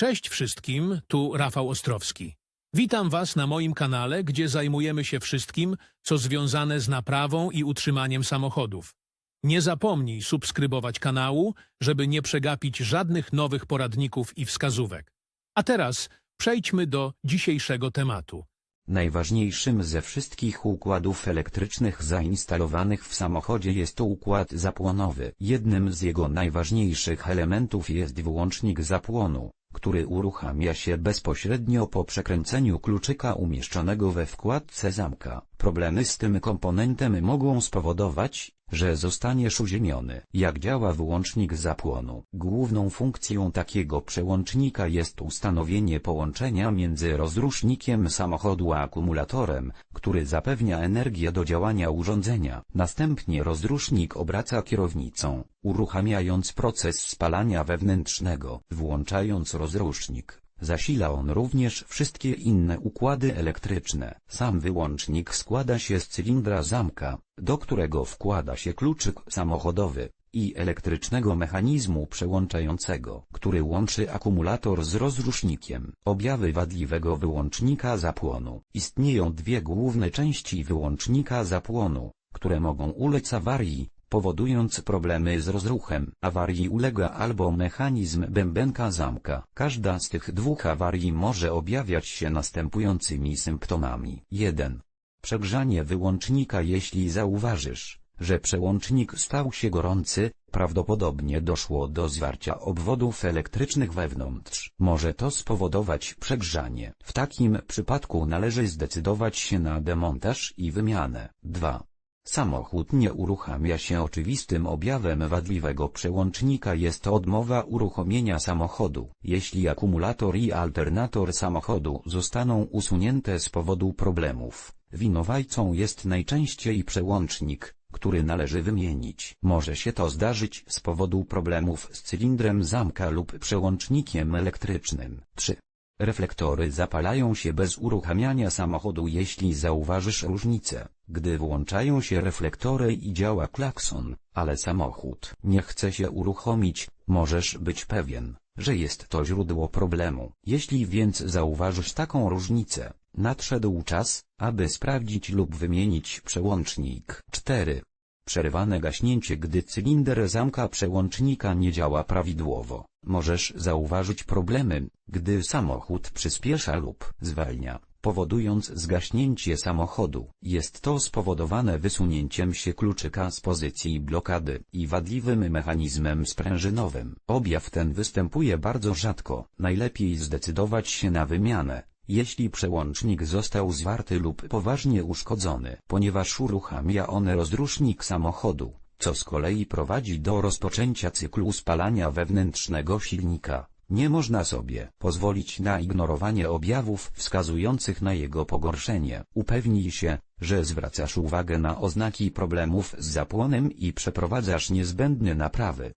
Cześć wszystkim, tu Rafał Ostrowski. Witam Was na moim kanale, gdzie zajmujemy się wszystkim, co związane z naprawą i utrzymaniem samochodów. Nie zapomnij subskrybować kanału, żeby nie przegapić żadnych nowych poradników i wskazówek. A teraz przejdźmy do dzisiejszego tematu. Najważniejszym ze wszystkich układów elektrycznych zainstalowanych w samochodzie jest to układ zapłonowy. Jednym z jego najważniejszych elementów jest wyłącznik zapłonu, który uruchamia się bezpośrednio po przekręceniu kluczyka umieszczonego we wkładce zamka. Problemy z tym komponentem mogą spowodować, że zostaniesz uziemiony. Jak działa wyłącznik zapłonu? Główną funkcją takiego przełącznika jest ustanowienie połączenia między rozrusznikiem samochodu a akumulatorem, który zapewnia energię do działania urządzenia. Następnie rozrusznik obraca kierownicą, uruchamiając proces spalania wewnętrznego. Włączając rozrusznik, Zasila on również wszystkie inne układy elektryczne. Sam wyłącznik składa się z cylindra zamka, do którego wkłada się kluczyk samochodowy, i elektrycznego mechanizmu przełączającego, który łączy akumulator z rozrusznikiem. Objawy wadliwego wyłącznika zapłonu. Istnieją dwie główne części wyłącznika zapłonu, które mogą ulec awarii, powodując problemy z rozruchem. Awarii ulega albo mechanizm bębenka zamka. Każda z tych dwóch awarii może objawiać się następującymi symptomami. 1. Przegrzanie wyłącznika Jeśli zauważysz, że przełącznik stał się gorący, prawdopodobnie doszło do zwarcia obwodów elektrycznych wewnątrz. Może to spowodować przegrzanie. W takim przypadku należy zdecydować się na demontaż i wymianę. 2. Samochód nie uruchamia się oczywistym objawem wadliwego przełącznika jest odmowa uruchomienia samochodu. Jeśli akumulator i alternator samochodu zostaną usunięte z powodu problemów, winowajcą jest najczęściej przełącznik, który należy wymienić. Może się to zdarzyć z powodu problemów z cylindrem zamka lub przełącznikiem elektrycznym. 3. Reflektory zapalają się bez uruchamiania samochodu jeśli zauważysz różnicę, gdy włączają się reflektory i działa klakson, ale samochód nie chce się uruchomić, możesz być pewien, że jest to źródło problemu. Jeśli więc zauważysz taką różnicę, nadszedł czas, aby sprawdzić lub wymienić przełącznik. 4. Przerwane gaśnięcie Gdy cylinder zamka przełącznika nie działa prawidłowo, możesz zauważyć problemy, gdy samochód przyspiesza lub zwalnia, powodując zgaśnięcie samochodu. Jest to spowodowane wysunięciem się kluczyka z pozycji blokady i wadliwym mechanizmem sprężynowym. Objaw ten występuje bardzo rzadko. Najlepiej zdecydować się na wymianę, jeśli przełącznik został zwarty lub poważnie uszkodzony, ponieważ uruchamia on rozrusznik samochodu, co z kolei prowadzi do rozpoczęcia cyklu spalania wewnętrznego silnika. Nie można sobie pozwolić na ignorowanie objawów wskazujących na jego pogorszenie. Upewnij się, że zwracasz uwagę na oznaki problemów z zapłonem i przeprowadzasz niezbędne naprawy.